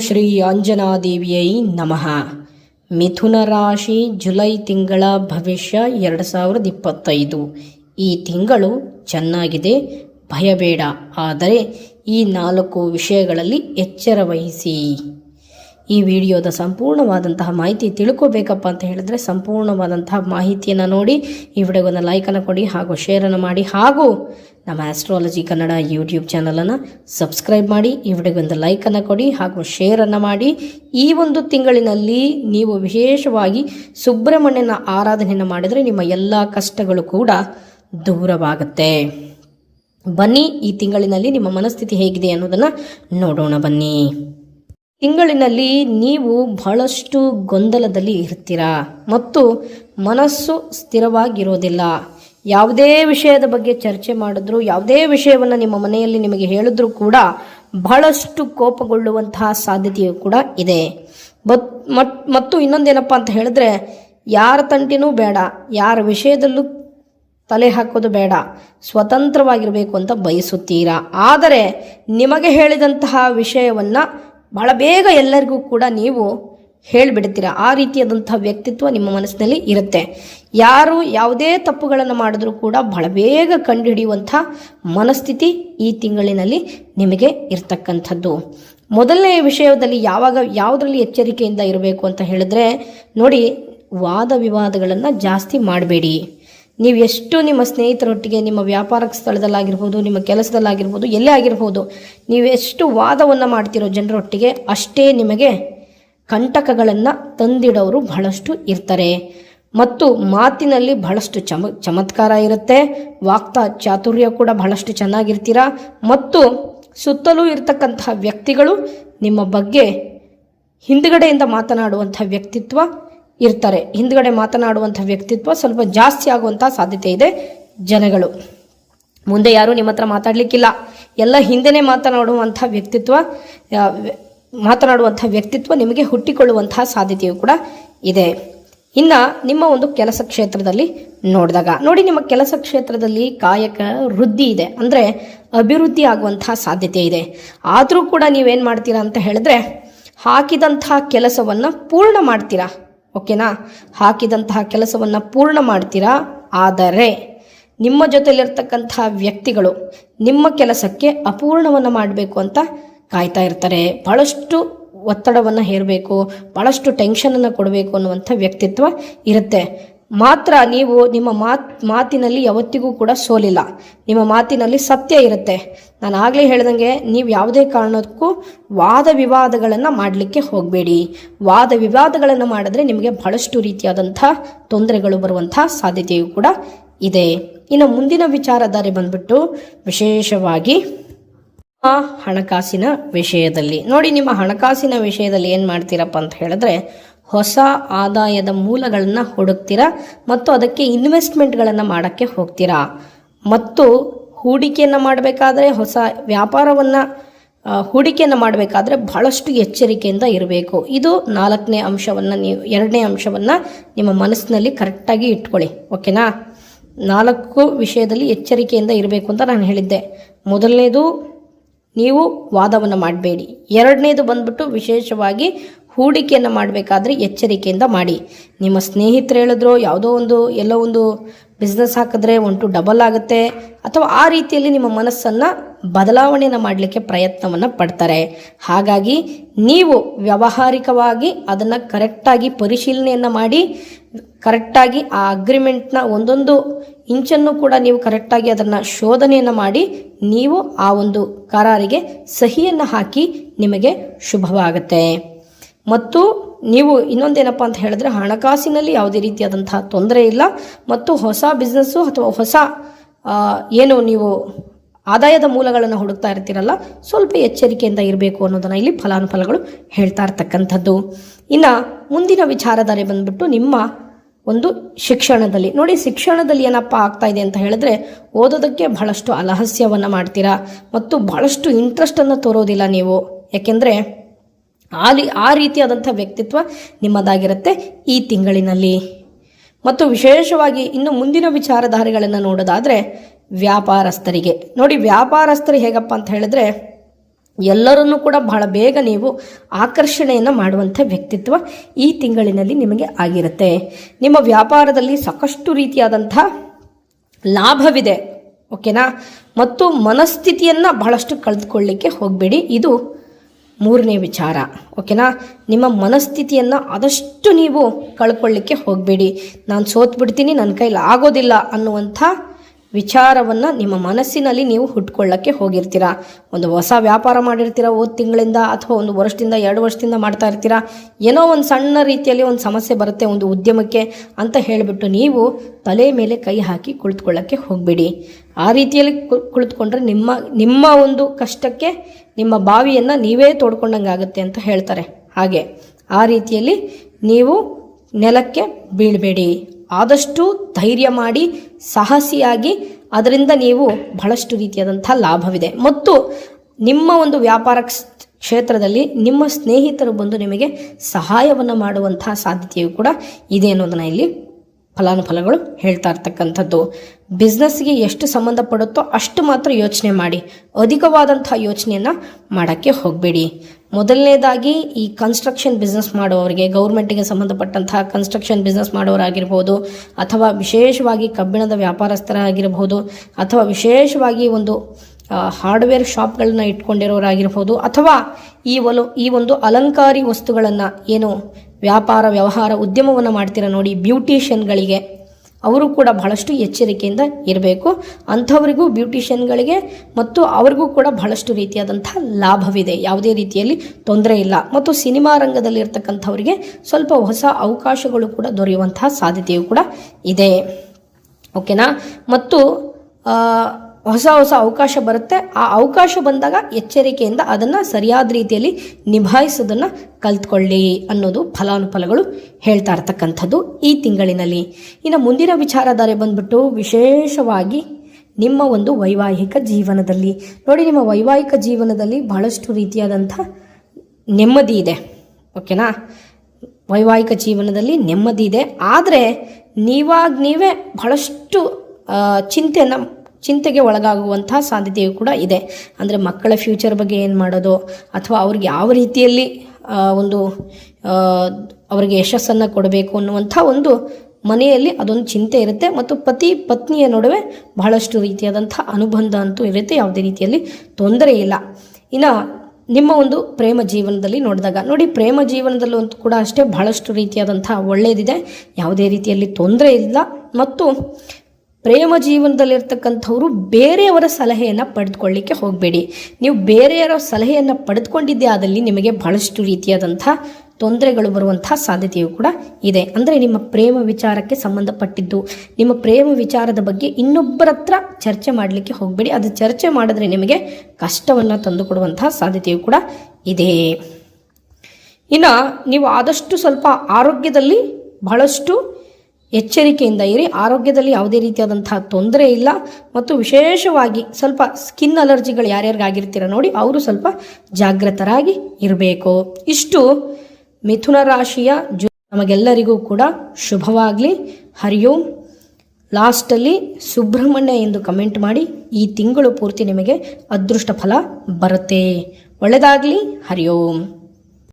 ಶ್ರೀ ಆಂಜನಾದೇವಿಯೈ ನಮಃ. ಮಿಥುನ ರಾಶಿ ಜುಲೈ ತಿಂಗಳ ಭವಿಷ್ಯ ಎರಡು ಸಾವಿರದ ಇಪ್ಪತ್ತೈದು. ಈ ತಿಂಗಳು ಚೆನ್ನಾಗಿದೆ, ಭಯಬೇಡ. ಆದರೆ ಈ ನಾಲ್ಕು ವಿಷಯಗಳಲ್ಲಿ ಎಚ್ಚರ ವಹಿಸಿ. ಈ ವಿಡಿಯೋದ ಸಂಪೂರ್ಣವಾದಂತಹ ಮಾಹಿತಿ ತಿಳ್ಕೋಬೇಕಪ್ಪ ಅಂತ ಹೇಳಿದ್ರೆ ಸಂಪೂರ್ಣವಾದಂತಹ ಮಾಹಿತಿಯನ್ನು ನೋಡಿ ಈ ವಿಡಿಯೋಗೊಂದು ಲೈಕನ್ನು ಕೊಡಿ ಹಾಗೂ ಶೇರನ್ನು ಮಾಡಿ ಹಾಗೂ ನಮ್ಮ ಆಸ್ಟ್ರಾಲಜಿ ಕನ್ನಡ ಯೂಟ್ಯೂಬ್ ಚಾನಲನ್ನು ಸಬ್ಸ್ಕ್ರೈಬ್ ಮಾಡಿ ಈ ವಿಡಿಯೋಗೊಂದು ಲೈಕನ್ನು ಕೊಡಿ ಹಾಗೂ ಶೇರನ್ನು ಮಾಡಿ. ಈ ಒಂದು ತಿಂಗಳಿನಲ್ಲಿ ನೀವು ವಿಶೇಷವಾಗಿ ಸುಬ್ರಹ್ಮಣ್ಯನ ಆರಾಧನೆಯನ್ನು ಮಾಡಿದರೆ ನಿಮ್ಮ ಎಲ್ಲ ಕಷ್ಟಗಳು ಕೂಡ ದೂರವಾಗುತ್ತೆ. ಬನ್ನಿ ಈ ತಿಂಗಳಿನಲ್ಲಿ ನಿಮ್ಮ ಮನಸ್ಥಿತಿ ಹೇಗಿದೆ ಅನ್ನೋದನ್ನು ನೋಡೋಣ ಬನ್ನಿ. ತಿಂಗಳಿನಲ್ಲಿ ನೀವು ಬಹಳಷ್ಟು ಗೊಂದಲದಲ್ಲಿ ಇರ್ತೀರಾ ಮತ್ತು ಮನಸ್ಸು ಸ್ಥಿರವಾಗಿರೋದಿಲ್ಲ. ಯಾವುದೇ ವಿಷಯದ ಬಗ್ಗೆ ಚರ್ಚೆ ಮಾಡಿದ್ರು, ಯಾವುದೇ ವಿಷಯವನ್ನು ನಿಮ್ಮ ಮನೆಯಲ್ಲಿ ನಿಮಗೆ ಹೇಳಿದ್ರೂ ಕೂಡ ಬಹಳಷ್ಟು ಕೋಪಗೊಳ್ಳುವಂತಹ ಸಾಧ್ಯತೆಯು ಕೂಡ ಇದೆ. ಮತ್ತು ಇನ್ನೊಂದೇನಪ್ಪ ಅಂತ ಹೇಳಿದ್ರೆ, ಯಾರ ತಂಟಿನೂ ಬೇಡ, ಯಾರ ವಿಷಯದಲ್ಲೂ ತಲೆ ಹಾಕೋದು ಬೇಡ, ಸ್ವತಂತ್ರವಾಗಿರಬೇಕು ಅಂತ ಬಯಸುತ್ತೀರಾ? ಆದರೆ, ನಿಮಗೆ ಹೇಳಿದಂತಹ ವಿಷಯವನ್ನು ಬಹಳ ಬೇಗ ಎಲ್ಲರಿಗೂ ಕೂಡ ನೀವು ಹೇಳಿಬಿಡ್ತೀರಾ. ಆ ರೀತಿಯಾದಂಥ ವ್ಯಕ್ತಿತ್ವ ನಿಮ್ಮ ಮನಸ್ಸಿನಲ್ಲಿ ಇರುತ್ತೆ. ಯಾರು ಯಾವುದೇ ತಪ್ಪುಗಳನ್ನು ಮಾಡಿದ್ರೂ ಕೂಡ ಬಹಳ ಬೇಗ ಕಂಡುಹಿಡಿಯುವಂಥ ಮನಸ್ಥಿತಿ ಈ ತಿಂಗಳಿನಲ್ಲಿ ನಿಮಗೆ ಇರ್ತಕ್ಕಂಥದ್ದು. ಮೊದಲನೇ ವಿಷಯದಲ್ಲಿ ಯಾವಾಗ, ಯಾವುದರಲ್ಲಿ ಎಚ್ಚರಿಕೆಯಿಂದ ಇರಬೇಕು ಅಂತ ಹೇಳಿದ್ರೆ ನೋಡಿ, ವಾದ ವಿವಾದಗಳನ್ನು ಜಾಸ್ತಿ ಮಾಡಬೇಡಿ. ನೀವು ಎಷ್ಟು ನಿಮ್ಮ ಸ್ನೇಹಿತರೊಟ್ಟಿಗೆ ನಿಮ್ಮ ವ್ಯಾಪಾರ ಸ್ಥಳದಲ್ಲಾಗಿರ್ಬೋದು, ನಿಮ್ಮ ಕೆಲಸದಲ್ಲಾಗಿರ್ಬೋದು, ಎಲ್ಲೇ ಆಗಿರ್ಬೋದು, ನೀವು ಎಷ್ಟು ವಾದವನ್ನು ಮಾಡ್ತಿರೋ ಜನರೊಟ್ಟಿಗೆ ಅಷ್ಟೇ ನಿಮಗೆ ಕಂಟಕಗಳನ್ನು ತಂದಿಡೋರು ಬಹಳಷ್ಟು ಇರ್ತಾರೆ. ಮತ್ತು ಮಾತಿನಲ್ಲಿ ಬಹಳಷ್ಟು ಚಮ, ಚಮತ್ಕಾರ ಇರುತ್ತೆ, ವಾಕ್ತ ಚಾತುರ್ಯ ಕೂಡ ಬಹಳಷ್ಟು ಚೆನ್ನಾಗಿರ್ತೀರ? ಮತ್ತು ಸುತ್ತಲೂ ಇರತಕ್ಕಂತಹ ವ್ಯಕ್ತಿಗಳು ನಿಮ್ಮ ಬಗ್ಗೆ ಹಿಂದುಗಡೆಯಿಂದ ಮಾತನಾಡುವಂಥ ವ್ಯಕ್ತಿತ್ವ ಇರ್ತಾರೆ. ಹಿಂದ್ಗಡೆ ಮಾತನಾಡುವಂಥ ವ್ಯಕ್ತಿತ್ವ ಸ್ವಲ್ಪ ಜಾಸ್ತಿ ಆಗುವಂಥ ಸಾಧ್ಯತೆ ಇದೆ ಜನಗಳು. ಮುಂದೆ ಯಾರು ನಿಮ್ಮ ಹತ್ರ ಮಾತಾಡಲಿಕ್ಕಿಲ್ಲ. ಎಲ್ಲ ಹಿಂದೆನೇ ಮಾತನಾಡುವಂಥ ವ್ಯಕ್ತಿತ್ವ ಮಾತನಾಡುವಂಥ ವ್ಯಕ್ತಿತ್ವ ನಿಮಗೆ ಹುಟ್ಟಿಕೊಳ್ಳುವಂತಹ ಸಾಧ್ಯತೆಯು ಕೂಡ ಇದೆ. ಇನ್ನು ನಿಮ್ಮ ಒಂದು ಕೆಲಸ ಕ್ಷೇತ್ರದಲ್ಲಿ ನೋಡಿದಾಗ, ನೋಡಿ ನಿಮ್ಮ ಕೆಲಸ ಕ್ಷೇತ್ರದಲ್ಲಿ ಕಾಯಕ ವೃದ್ಧಿ ಇದೆ. ಅಂದರೆ ಅಭಿವೃದ್ಧಿ ಆಗುವಂತಹ ಸಾಧ್ಯತೆ ಇದೆ. ಆದರೂ ಕೂಡ ನೀವೇನು ಮಾಡ್ತೀರಾ ಅಂತ ಹೇಳಿದ್ರೆ ಹಾಕಿದಂತಹ ಕೆಲಸವನ್ನು ಪೂರ್ಣ ಮಾಡ್ತೀರಾ. ಓಕೆನಾ? ಹಾಕಿದಂತಹ ಕೆಲಸವನ್ನು ಪೂರ್ಣ ಮಾಡ್ತೀರಾ? ಆದರೆ ನಿಮ್ಮ ಜೊತೆಲಿರ್ತಕ್ಕಂತಹ ವ್ಯಕ್ತಿಗಳು ನಿಮ್ಮ ಕೆಲಸಕ್ಕೆ ಅಪೂರ್ಣವನ್ನು ಮಾಡಬೇಕು ಅಂತ ಕಾಯ್ತಾ ಇರ್ತಾರೆ. ಬಹಳಷ್ಟು ಒತ್ತಡವನ್ನು ಹೇರಬೇಕು ಭಾಳಷ್ಟು ಟೆನ್ಷನನ್ನು ಕೊಡಬೇಕು ಅನ್ನುವಂಥ ವ್ಯಕ್ತಿತ್ವ ಇರುತ್ತೆ. ಮಾತ್ರ ನೀವು ನಿಮ್ಮ ಮಾತ್, ಮಾತಿನಲ್ಲಿ ಯಾವತ್ತಿಗೂ ಕೂಡ ಸೋಲಿಲ್ಲ. ನಿಮ್ಮ ಮಾತಿನಲ್ಲಿ ಸತ್ಯ ಇರುತ್ತೆ. ನಾನು ಆಗಲೇ ಹೇಳ್ದಂಗೆ ನೀವು ಯಾವುದೇ ಕಾರಣಕ್ಕೂ ವಾದ ವಿವಾದಗಳನ್ನು ಮಾಡಲಿಕ್ಕೆ ಹೋಗಬೇಡಿ. ವಾದ ವಿವಾದಗಳನ್ನು ಮಾಡಿದ್ರೆ ನಿಮಗೆ ಬಹಳಷ್ಟು ರೀತಿಯಾದಂಥ ತೊಂದರೆಗಳು ಬರುವಂಥ ಸಾಧ್ಯತೆಯೂ ಕೂಡ ಇದೆ. ಇನ್ನು ಮುಂದಿನ ವಿಚಾರಧಾರೆ ಬಂದ್ಬಿಟ್ಟು ವಿಶೇಷವಾಗಿ ಹಣಕಾಸಿನ ವಿಷಯದಲ್ಲಿ. ನೋಡಿ, ನಿಮ್ಮ ಹಣಕಾಸಿನ ವಿಷಯದಲ್ಲಿ ಏನು ಮಾಡ್ತೀರಪ್ಪ ಅಂತ ಹೇಳಿದ್ರೆ ಹೊಸ ಆದಾಯದ ಮೂಲಗಳನ್ನು ಹುಡುಕ್ತೀರಾ ಮತ್ತು ಅದಕ್ಕೆ ಇನ್ವೆಸ್ಟ್ಮೆಂಟ್ಗಳನ್ನು ಮಾಡೋಕ್ಕೆ ಹೋಗ್ತೀರಾ. ಮತ್ತು ಹೂಡಿಕೆಯನ್ನು ಮಾಡಬೇಕಾದ್ರೆ ಹೊಸ ವ್ಯಾಪಾರವನ್ನು ಹೂಡಿಕೆಯನ್ನು ಮಾಡಬೇಕಾದ್ರೆ ಬಹಳಷ್ಟು ಎಚ್ಚರಿಕೆಯಿಂದ ಇರಬೇಕು. ಇದು ನಾಲ್ಕನೇ ಅಂಶವನ್ನು ನೀವು, ಎರಡನೇ ಅಂಶವನ್ನು ನಿಮ್ಮ ಮನಸ್ಸಿನಲ್ಲಿ ಕರೆಕ್ಟಾಗಿ ಇಟ್ಕೊಳ್ಳಿ. ಓಕೆನಾ? ನಾಲ್ಕು ವಿಷಯದಲ್ಲಿ ಎಚ್ಚರಿಕೆಯಿಂದ ಇರಬೇಕು ಅಂತ ನಾನು ಹೇಳಿದ್ದೆ. ಮೊದಲನೇದು, ನೀವು ವಾದವನ್ನು ಮಾಡಬೇಡಿ. ಎರಡನೇದು ಬಂದ್ಬಿಟ್ಟು ವಿಶೇಷವಾಗಿ ಹೂಡಿಕೆಯನ್ನು ಮಾಡಬೇಕಾದ್ರೆ ಎಚ್ಚರಿಕೆಯಿಂದ ಮಾಡಿ. ನಿಮ್ಮ ಸ್ನೇಹಿತರು ಹೇಳಿದ್ರು, ಯಾವುದೋ ಒಂದು, ಎಲ್ಲೋ ಒಂದು ಬಿಸ್ನೆಸ್ ಹಾಕಿದ್ರೆ ಒನ್ ಟು ಡಬಲ್ ಆಗುತ್ತೆ. ಅಥವಾ ಆ ರೀತಿಯಲ್ಲಿ ನಿಮ್ಮ ಮನಸ್ಸನ್ನು ಬದಲಾವಣೆಯನ್ನು ಮಾಡಲಿಕ್ಕೆ ಪ್ರಯತ್ನವನ್ನು ಪಡ್ತಾರೆ. ಹಾಗಾಗಿ ನೀವು ವ್ಯಾವಹಾರಿಕವಾಗಿ ಅದನ್ನು ಕರೆಕ್ಟಾಗಿ ಪರಿಶೀಲನೆಯನ್ನು ಮಾಡಿ ಕರೆಕ್ಟಾಗಿ ಆ ಅಗ್ರಿಮೆಂಟ್ನ ಒಂದೊಂದು ಇಂಚನ್ನು ಕೂಡ ನೀವು ಕರೆಕ್ಟಾಗಿ ಅದನ್ನು ಶೋಧನೆಯನ್ನು ಮಾಡಿ, ನೀವು ಆ ಒಂದು ಕರಾರಿಗೆ ಸಹಿಯನ್ನು ಹಾಕಿ ನಿಮಗೆ ಶುಭವಾಗುತ್ತೆ. ಮತ್ತು ನೀವು ಇನ್ನೊಂದೇನಪ್ಪ ಅಂತ ಹೇಳಿದ್ರೆ ಹಣಕಾಸಿನಲ್ಲಿ ಯಾವುದೇ ರೀತಿಯಾದಂತಹ ತೊಂದರೆ ಇಲ್ಲ ಮತ್ತು ಹೊಸ ಬಿಸ್ನೆಸ್ಸು ಅಥವಾ ಹೊಸ ಏನು ನೀವು ಆದಾಯದ ಮೂಲಗಳನ್ನು ಹುಡುಕ್ತಾ ಇರ್ತೀರಲ್ಲ, ಸ್ವಲ್ಪ ಎಚ್ಚರಿಕೆಯಿಂದ ಇರಬೇಕು ಅನ್ನೋದನ್ನು ಇಲ್ಲಿ ಫಲಾನುಫಲಗಳು ಹೇಳ್ತಾ ಇರ್ತಕ್ಕಂಥದ್ದು. ಇನ್ನು ಮುಂದಿನ ವಿಚಾರಧಾರೆ ಬಂದ್ಬಿಟ್ಟು ನಿಮ್ಮ ಒಂದು ಶಿಕ್ಷಣದಲ್ಲಿ. ನೋಡಿ, ಶಿಕ್ಷಣದಲ್ಲಿ ಏನಪ್ಪ ಆಗ್ತಾ ಇದೆ ಅಂತ ಹೇಳಿದ್ರೆ ಓದೋದಕ್ಕೆ ಬಹಳಷ್ಟು ಅಲಹಸ್ಯವನ್ನು ಮಾಡ್ತೀರಾ ಮತ್ತು ಬಹಳಷ್ಟು ಇಂಟ್ರೆಸ್ಟನ್ನು ತೋರೋದಿಲ್ಲ ನೀವು. ಯಾಕೆಂದರೆ ಆ ರೀ ಆ ರೀತಿಯಾದಂಥ ವ್ಯಕ್ತಿತ್ವ ನಿಮ್ಮದಾಗಿರುತ್ತೆ ಈ ತಿಂಗಳಿನಲ್ಲಿ. ಮತ್ತು ವಿಶೇಷವಾಗಿ ಇನ್ನು ಮುಂದಿನ ವಿಚಾರಧಾರೆಗಳನ್ನು ನೋಡೋದಾದರೆ ವ್ಯಾಪಾರಸ್ಥರಿಗೆ. ನೋಡಿ, ವ್ಯಾಪಾರಸ್ಥರು ಹೇಗಪ್ಪ ಅಂತ ಹೇಳಿದ್ರೆ ಎಲ್ಲರನ್ನೂ ಕೂಡ ಬಹಳ ಬೇಗ ನೀವು ಆಕರ್ಷಣೆಯನ್ನು ಮಾಡುವಂಥ ವ್ಯಕ್ತಿತ್ವ ಈ ತಿಂಗಳಿನಲ್ಲಿ ನಿಮಗೆ ಆಗಿರುತ್ತೆ. ನಿಮ್ಮ ವ್ಯಾಪಾರದಲ್ಲಿ ಸಾಕಷ್ಟು ರೀತಿಯಾದಂಥ ಲಾಭವಿದೆ, ಓಕೆನಾ? ಮತ್ತು ಮನಸ್ಥಿತಿಯನ್ನು ಬಹಳಷ್ಟು ಕಳೆದುಕೊಳ್ಳಿಕ್ಕೆ ಹೋಗಬೇಡಿ. ಇದು ಮೂರನೇ ವಿಚಾರ. ಓಕೆನಾ? ನಿಮ್ಮ ಮನಸ್ಥಿತಿಯನ್ನು ಆದಷ್ಟು ನೀವು ಕಳ್ಕೊಳ್ಳಿಕ್ಕೆ ಹೋಗಬೇಡಿ. ನಾನು ಸೋತ್ಬಿಡ್ತೀನಿ ನನ್ನ ಕೈಲಿ ಆಗೋದಿಲ್ಲ ಅನ್ನುವಂಥ ವಿಚಾರವನ್ನು ನಿಮ್ಮ ಮನಸ್ಸಿನಲ್ಲಿ ನೀವು ಹುಟ್ಕೊಳ್ಳೋಕ್ಕೆ ಹೋಗಿರ್ತೀರಾ? ಒಂದು ಹೊಸ ವ್ಯಾಪಾರ ಮಾಡಿರ್ತೀರ ಓದ್ ತಿಂಗಳಿಂದ ಅಥವಾ ಒಂದು ವರ್ಷದಿಂದ, ಎರಡು ವರ್ಷದಿಂದ ಮಾಡ್ತಾ ಇರ್ತೀರಾ? ಏನೋ ಒಂದು ಸಣ್ಣ ರೀತಿಯಲ್ಲಿ ಒಂದು ಸಮಸ್ಯೆ ಬರುತ್ತೆ ಒಂದು ಉದ್ಯಮಕ್ಕೆ ಅಂತ ಹೇಳಿಬಿಟ್ಟು ನೀವು ತಲೆ ಮೇಲೆ ಕೈ ಹಾಕಿ ಕುಳಿತುಕೊಳ್ಳೋಕ್ಕೆ ಹೋಗಬೇಡಿ. ಆ ರೀತಿಯಲ್ಲಿ ಕುಳಿತುಕೊಂಡ್ರೆ ನಿಮ್ಮ ನಿಮ್ಮ ಒಂದು ಕಷ್ಟಕ್ಕೆ ನಿಮ್ಮ ಬಾವಿಯನ್ನು ನೀವೇ ತೋಡ್ಕೊಂಡಂಗೆ ಆಗುತ್ತೆ ಅಂತ ಹೇಳ್ತಾರೆ. ಹಾಗೆ ಆ ರೀತಿಯಲ್ಲಿ ನೀವು ನೆಲಕ್ಕೆ ಬೀಳಬೇಡಿ. ಆದಷ್ಟು ಧೈರ್ಯ ಮಾಡಿ ಸಾಹಸಿಯಾಗಿ ಅದರಿಂದ ನೀವು ಬಹಳಷ್ಟು ರೀತಿಯಾದಂಥ ಲಾಭವಿದೆ. ಮತ್ತು ನಿಮ್ಮ ಒಂದು ವ್ಯಾಪಾರ ಕ್ಷೇತ್ರದಲ್ಲಿ ನಿಮ್ಮ ಸ್ನೇಹಿತರು ಬಂದು ನಿಮಗೆ ಸಹಾಯವನ್ನು ಮಾಡುವಂತಹ ಸಾಧ್ಯತೆಯು ಕೂಡ ಇದೆ ಅನ್ನೋದನ್ನ ಇಲ್ಲಿ ಫಲಾನುಫಲಗಳು ಹೇಳ್ತಾ ಇರ್ತಕ್ಕಂಥದ್ದು. ಬಿಸ್ನೆಸ್ಗೆ ಎಷ್ಟು ಸಂಬಂಧಪಡುತ್ತೋ ಅಷ್ಟು ಮಾತ್ರ ಯೋಚನೆ ಮಾಡಿ. ಅಧಿಕವಾದಂಥ ಯೋಚನೆಯನ್ನು ಮಾಡೋಕ್ಕೆ ಹೋಗಬೇಡಿ. ಮೊದಲನೇದಾಗಿ ಈ ಕನ್ಸ್ಟ್ರಕ್ಷನ್ ಬಿಸ್ನೆಸ್ ಮಾಡುವವರಿಗೆ ಗೌರ್ಮೆಂಟಿಗೆ ಸಂಬಂಧಪಟ್ಟಂತಹ ಕನ್ಸ್ಟ್ರಕ್ಷನ್ ಬಿಸ್ನೆಸ್ ಮಾಡೋರಾಗಿರ್ಬೋದು ಅಥವಾ ವಿಶೇಷವಾಗಿ ಕಬ್ಬಿಣದ ವ್ಯಾಪಾರಸ್ಥರಾಗಿರ್ಬೋದು, ಅಥವಾ ವಿಶೇಷವಾಗಿ ಒಂದು ಹಾರ್ಡ್ವೇರ್ ಶಾಪ್ಗಳನ್ನ ಇಟ್ಕೊಂಡಿರೋರಾಗಿರ್ಬೋದು, ಅಥವಾ ಈ ಒಲು, ಈ ಒಂದು ಅಲಂಕಾರಿ ವಸ್ತುಗಳನ್ನು ಏನು ವ್ಯಾಪಾರ, ವ್ಯವಹಾರ ಉದ್ಯಮವನ್ನು ಮಾಡ್ತೀರ ನೋಡಿ ಬ್ಯೂಟಿಷಿಯನ್ಗಳಿಗೆ ಅವರು ಕೂಡ ಬಹಳಷ್ಟು ಎಚ್ಚರಿಕೆಯಿಂದ ಇರಬೇಕು. ಅಂಥವರಿಗೂ ಬ್ಯೂಟಿಷಿಯನ್ಗಳಿಗೆ ಮತ್ತು ಅವ್ರಿಗೂ ಕೂಡ ಬಹಳಷ್ಟು ರೀತಿಯಾದಂಥ ಲಾಭವಿದೆ. ಯಾವುದೇ ರೀತಿಯಲ್ಲಿ ತೊಂದರೆ ಇಲ್ಲ. ಮತ್ತು ಸಿನಿಮಾ ರಂಗದಲ್ಲಿ ಇರ್ತಕ್ಕಂಥವರಿಗೆ ಸ್ವಲ್ಪ ಹೊಸ ಅವಕಾಶಗಳು ಕೂಡ ದೊರೆಯುವಂತಹ ಸಾಧ್ಯತೆಯು ಕೂಡ ಇದೆ. ಓಕೆನಾ? ಮತ್ತು ಹೊಸ ಹೊಸ ಅವಕಾಶ ಬರುತ್ತೆ. ಆ ಅವಕಾಶ ಬಂದಾಗ ಎಚ್ಚರಿಕೆಯಿಂದ ಅದನ್ನು ಸರಿಯಾದ ರೀತಿಯಲ್ಲಿ ನಿಭಾಯಿಸೋದನ್ನು ಕಲ್ತ್ಕೊಳ್ಳಿ ಅನ್ನೋದು ಫಲಾನುಫಲಗಳು ಹೇಳ್ತಾ ಇರ್ತಕ್ಕಂಥದ್ದು ಈ ತಿಂಗಳಿನಲ್ಲಿ. ಇನ್ನು ಮುಂದಿನ ವಿಚಾರಧಾರೆ ಬಂದ್ಬಿಟ್ಟು ವಿಶೇಷವಾಗಿ ನಿಮ್ಮ ಒಂದು ವೈವಾಹಿಕ ಜೀವನದಲ್ಲಿ. ನೋಡಿ, ನಿಮ್ಮ ವೈವಾಹಿಕ ಜೀವನದಲ್ಲಿ ಬಹಳಷ್ಟು ರೀತಿಯಾದಂಥ ನೆಮ್ಮದಿ ಇದೆ. ಓಕೆನಾ? ವೈವಾಹಿಕ ಜೀವನದಲ್ಲಿ ನೆಮ್ಮದಿ ಇದೆ. ಆದರೆ ನೀವಾಗ ನೀವೇ ಬಹಳಷ್ಟು ಚಿಂತೆಯನ್ನು ಚಿಂತೆಗೆ ಒಳಗಾಗುವಂತಹ ಸಾಧ್ಯತೆಯು ಕೂಡ ಇದೆ. ಅಂದರೆ ಮಕ್ಕಳ ಫ್ಯೂಚರ್ ಬಗ್ಗೆ ಏನು ಮಾಡೋದು? ಅಥವಾ ಅವ್ರಿಗೆ ಯಾವ ರೀತಿಯಲ್ಲಿ ಒಂದು ಅವರಿಗೆ ಯಶಸ್ಸನ್ನು ಕೊಡಬೇಕು ಅನ್ನುವಂಥ ಒಂದು ಮನೆಯಲ್ಲಿ ಅದೊಂದು ಚಿಂತೆ ಇರುತ್ತೆ. ಮತ್ತು ಪತಿ, ಪತ್ನಿಯ ನಡುವೆ ಬಹಳಷ್ಟು ರೀತಿಯಾದಂಥ ಅನುಬಂಧ ಅಂತೂ ಇರುತ್ತೆ. ಯಾವುದೇ ರೀತಿಯಲ್ಲಿ ತೊಂದರೆ ಇಲ್ಲ. ಇನ್ನು ನಿಮ್ಮ ಒಂದು ಪ್ರೇಮ ಜೀವನದಲ್ಲಿ ನೋಡಿದಾಗ, ನೋಡಿ, ಪ್ರೇಮ ಜೀವನದಲ್ಲೂ ಅಂತೂ ಕೂಡ ಅಷ್ಟೇ ಬಹಳಷ್ಟು ರೀತಿಯಾದಂಥ ಒಳ್ಳೆಯದಿದೆ ಯಾವುದೇ ರೀತಿಯಲ್ಲಿ ತೊಂದರೆ ಇಲ್ಲ. ಮತ್ತು ಪ್ರೇಮ ಜೀವನದಲ್ಲಿರ್ತಕ್ಕಂಥವ್ರು ಬೇರೆಯವರ ಸಲಹೆಯನ್ನು ಪಡೆದುಕೊಳ್ಳಿಕ್ಕೆ ಹೋಗಬೇಡಿ. ನೀವು ಬೇರೆಯವರ ಸಲಹೆಯನ್ನು ಪಡೆದುಕೊಂಡಿದ್ದೇ ಆದಲ್ಲಿ ನಿಮಗೆ ಬಹಳಷ್ಟು ರೀತಿಯಾದಂಥ ತೊಂದರೆಗಳು ಬರುವಂತಹ ಸಾಧ್ಯತೆಯು ಕೂಡ ಇದೆ. ಅಂದರೆ ನಿಮ್ಮ ಪ್ರೇಮ ವಿಚಾರಕ್ಕೆ ಸಂಬಂಧಪಟ್ಟಿದ್ದು, ನಿಮ್ಮ ಪ್ರೇಮ ವಿಚಾರದ ಬಗ್ಗೆ ಇನ್ನೊಬ್ಬರ ಹತ್ರ ಚರ್ಚೆ ಮಾಡಲಿಕ್ಕೆ ಹೋಗಬೇಡಿ. ಅದು ಚರ್ಚೆ ಮಾಡಿದ್ರೆ ನಿಮಗೆ ಕಷ್ಟವನ್ನು ತಂದುಕೊಡುವಂತಹ ಸಾಧ್ಯತೆಯು ಕೂಡ ಇದೆ. ಇನ್ನು ನೀವು ಆದಷ್ಟು ಸ್ವಲ್ಪ ಆರೋಗ್ಯದಲ್ಲಿ ಬಹಳಷ್ಟು ಎಚ್ಚರಿಕೆಯಿಂದ ಇರಿ. ಆರೋಗ್ಯದಲ್ಲಿ ಯಾವುದೇ ರೀತಿಯಾದಂತಹ ತೊಂದರೆ ಇಲ್ಲ. ಮತ್ತು ವಿಶೇಷವಾಗಿ ಸ್ವಲ್ಪ ಸ್ಕಿನ್ ಅಲರ್ಜಿಗಳು ಯಾರ್ಯಾರಿಗಾಗಿರ್ತೀರ ನೋಡಿ, ಅವರು ಸ್ವಲ್ಪ ಜಾಗೃತರಾಗಿ ಇರಬೇಕು. ಇಷ್ಟು ಮಿಥುನ ರಾಶಿಯ ಜು ನಮಗೆಲ್ಲರಿಗೂ ಕೂಡ ಶುಭವಾಗಲಿ. ಹರಿಯೋಂ, ಲಾಸ್ಟಲ್ಲಿ ಸುಬ್ರಹ್ಮಣ್ಯ ಎಂದು ಕಮೆಂಟ್ ಮಾಡಿ. ಈ ತಿಂಗಳು ಪೂರ್ತಿ ನಿಮಗೆ ಅದೃಷ್ಟ ಫಲ ಬರುತ್ತೆ. ಒಳ್ಳೆಯದಾಗಲಿ ಹರಿಯೋಂ.